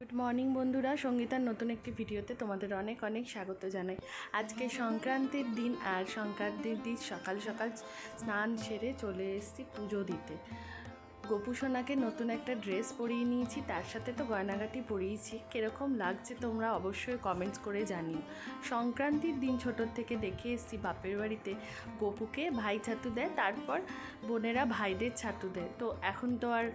Good morning বন্ধুরা। সঙ্গীতার নতুন একটি ভিডিওতে তোমাদের অনেক অনেক স্বাগত জানাই। আজকে সংক্রান্তির দিন আর সংক্রান্তির দিন সকাল সকাল স্নান সেরে চলে এসেছি পুজো দিতে। গোপু সোনাকে নতুন একটা ড্রেস পরিয়ে নিয়েছি, তার সাথে তো গয়নাগাটি পরিয়েছি। কীরকম লাগছে তোমরা অবশ্যই কমেন্টস করে জানিও। সংক্রান্তির দিন ছোটোর থেকে দেখে এসেছি বাপের বাড়িতে গোপুকে ভাই ছাতু দেয়, তারপর বোনেরা ভাইদের ছাতু দেয়। তো এখন তো আর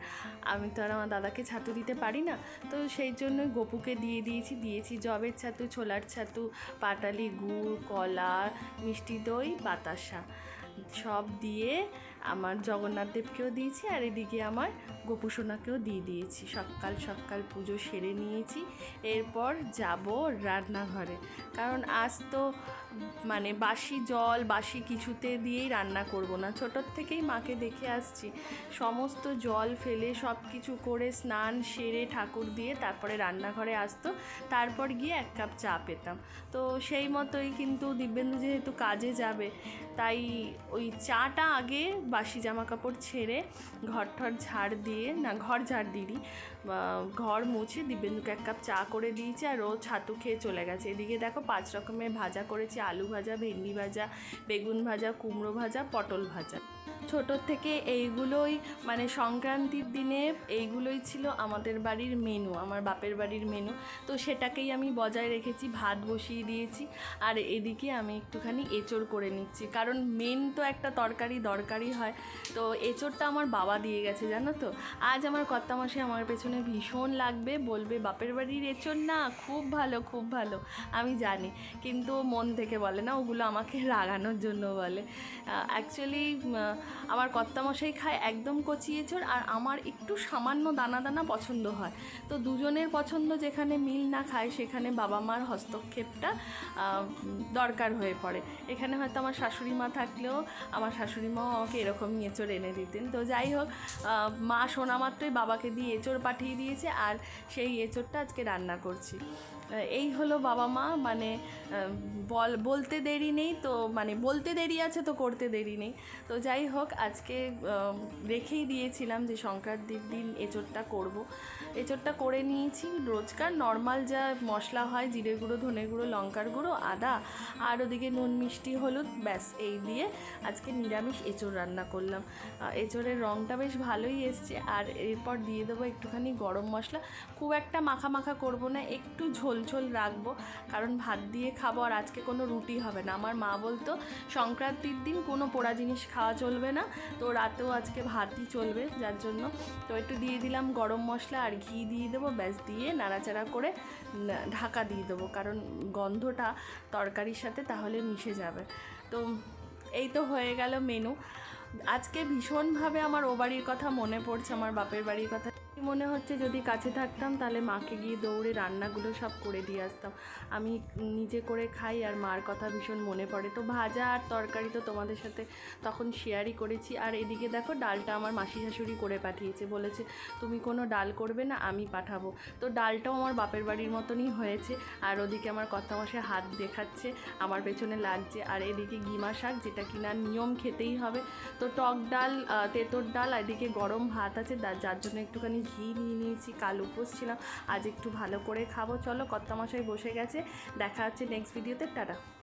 আমি তো আর আমার দাদাকে ছাতু দিতে পারি না, তো সেই জন্যই গোপুকে দিয়ে দিয়েছি। দিয়েছি জবের ছাতু, ছোলার ছাতু, পাটালি গুড়, কলা, মিষ্টি দই, বাতাসা। সব দিয়ে আমার জগন্নাথ দেবকেও দিয়েছি আর এদিকে আমার গোপুসোনাকেও দিয়ে দিয়েছি। সকাল সকাল পুজো সেরে নিয়েছি, এরপর যাব রান্নাঘরে। কারণ আজ তো মানে বাসি জল, বাসি কিছুতে দিয়েই রান্না করব না। ছোটোর থেকেই মাকে দেখে আসছি। সমস্ত জল ফেলে সব কিছু করে স্নান সেরে ঠাকুর দিয়ে তারপরে রান্নাঘরে আসতো। তারপর গিয়ে এক কাপ চা পেতাম। তো সেই মতোই কিন্তু দিব্যেন্দু যেহেতু কাজে যাবে, তাই ওই চাটা আগে বাসি জামা কাপড় ছেড়ে ঘর ঠর ঝাড় দিয়ে, না, ঘর ঝাড় দিই ঘর মুছে দিব্যেন্দুকে এক কাপ চা করে দিয়েছি আর ও ছাতু খেয়ে চলে গেছে। এদিকে দেখো পাঁচ রকমের ভাজা করেছি, আলু ভাজা, ভেন্ডি ভাজা, বেগুন ভাজা, কুমড়ো ভাজা, পটল ভাজা। ছোটোর থেকে এইগুলোই মানে সংক্রান্তির দিনে এইগুলোই ছিল আমাদের বাড়ির মেনু আমার বাপের বাড়ির মেনু তো সেটাকেই আমি বজায় রেখেছি, ভাত বসিয়ে দিয়েছি। আর এদিকে আমি একটুখানি এঁচড় করে নিচ্ছি। কারণ মেন তো একটা তরকারি দরকারি হয়। তো এঁচড়টা আমার বাবা দিয়ে গেছে, জানো তো? আজ আমার কর্তামশাই আমার পেছনে ভীষণ লাগবে, বলবে, বাপের বাড়ির এঁচড় না, খুব ভালো খুব ভালো। আমি জানি, কিন্তু মন থেকে বলে না, ওগুলো আমাকে রাগানোর জন্য বলে। অ্যাকচুয়ালি আমার কর্তামশাই খায় একদম কচি এঁচড় আর আমার একটু সামান্য দানা দানা পছন্দ হয়। তো দুজনের পছন্দ যেখানে মিল না খায় সেখানে বাবা মার হস্তক্ষেপটা দরকার হয়ে পড়ে। এখানে হয়তো আমার শাশুড়ি মা থাকলেও আমার শাশুড়ি মাও আমাকে এরকমই এঁচড় এনে দিতেন। তো যাই হোক মা শোনা মাত্রই বাবাকে দিয়ে এঁচড় পাঠিয়ে দিয়েছে আর সেই এঁচড়টা আজকে রান্না করছি। এই হলো বাবা মা মানে বল, বলতে দেরি নেই তো মানে বলতে দেরি আছে তো করতে দেরি নেই। তো যাই হোক, আজকে রেখেই দিয়েছিলাম যে সংক্রান্তির দিন এঁচোড়টা করব। এঁচোড়টা করে নিয়েছি, রোজকার নর্মাল যা মশলা হয়, জিরে গুঁড়ো, ধনে গুঁড়ো, লঙ্কার গুঁড়ো, আদা, আর ওদিকে নুন, মিষ্টি, হলুদ, ব্যাস, এই দিয়ে আজকে নিরামিষ এঁচোড় রান্না করলাম। এঁচোড়ের রঙটা বেশ ভালোই এসছে, আর এরপর দিয়ে দেবো একটুখানি গরম মশলা। খুব একটা মাখা মাখা করব না, একটু ঝোল ঝোল রাখব, কারণ ভাত দিয়ে খাব আর আজকে কোনো রুটি হবে না। আমার মা বলতো, সংক্রান্তির দিন কোনো পোড়া জিনিস খাওয়া চলবে না। তো রাতেও আজকে ভাতই চলবে, যার জন্য। তো একটু দিয়ে দিলাম গরম মশলা আর ঘি দিয়ে দেবো, ব্যাস দিয়ে নাড়াচাড়া করে ঢাকা দিয়ে দেবো। কারণ গন্ধটা তরকারির সাথে তাহলে মিশে যাবে। তো এই তো হয়ে গেল মেনু আজকে ভীষণভাবে আমার ও বাড়ির কথা মনে পড়ছে, আমার বাপের বাড়ির কথা। মনে হচ্ছে যদি কাছে থাকতাম, তাহলে মাকে গিয়ে দৌড়ে রান্নাগুলো সব করে দিয়ে আসতাম। আমি নিজে করে খাই আর মার কথা ভীষণ মনে পড়ে। তো ভাজা আর তরকারি তো তোমাদের সাথে তখন শেয়ারই করেছি। আর এদিকে দেখো ডালটা আমার মাসি শাশুড়ি করে পাঠিয়েছে। বলেছে, তুমি কোনো ডাল করবে না, আমি পাঠাবো। তো ডালটাও আমার বাপের বাড়ির মতনই হয়েছে। আর ওদিকে আমার কথা কর্তামশাই হাত দেখাচ্ছে, আমার পেছনে লাগছে। আর এদিকে গিমা শাক, যেটা কিনা নিয়ম খেতেই হবে। তো টক ডাল তেঁতোর ডাল এদিকে গরম ভাত আছে যার জন্য একটুখানি ঘি নিয়ে নিয়েছি, কাল উপোস ছিলাম, আজ একটু ভালো করে খাব। চলো কর্তামশাই বসে গেছে, দেখা হচ্ছে নেক্সট ভিডিওতে টাটা।